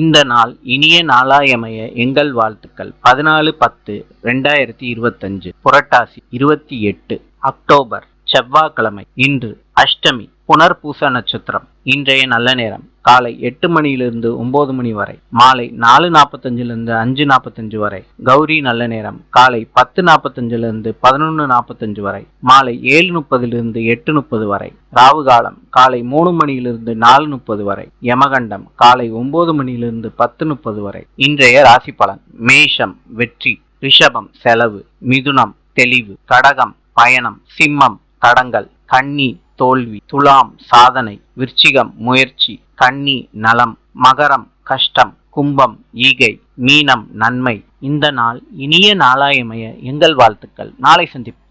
இந்த நாள் இனிய நாளாயமைய எங்கள் வாழ்த்துக்கள். பதினாலு பத்து ரெண்டாயிரத்தி இருபத்தஞ்சு புரட்டாசி இருபத்தி எட்டு அக்டோபர் செவ்வாய்க்கிழமை இன்று அஷ்டமி. புனர்பூச நட்சத்திரம். இன்றைய நல்ல நேரம். காலை எட்டு மணியிலிருந்து ஒன்பது மணி வரை. மாலை நாலு நாற்பத்தஞ்சிலிருந்து அஞ்சு நாற்பத்தஞ்சு வரை. கௌரி நல்ல நேரம். காலை பத்து நாற்பத்தஞ்சிலிருந்து பதினொன்று நாற்பத்தஞ்சு வரை. மாலை ஏழு முப்பதிலிருந்து எட்டு முப்பது வரை. ராவு காலம். காலை மூணு மணியிலிருந்து நாலு முப்பது வரை. யமகண்டம். காலை ஒன்பது மணியிலிருந்து பத்து முப்பது வரை. இன்றைய ராசி பலன். மேஷம் வெற்றி ரிஷபம் செலவு மிதுனம் தெளிவு கடகம் பயணம் சிம்மம் தடங்கள் கன்னி தோல்வி துலாம் சாதனை விருச்சிகம் முயற்சி கன்னி நலம் மகரம் கஷ்டம் கும்பம் ஈகை மீனம் நன்மை. இந்த நாள் இனிய நாளாயமைய எங்கள் வாழ்த்துக்கள். நாளை சந்திப்போம்.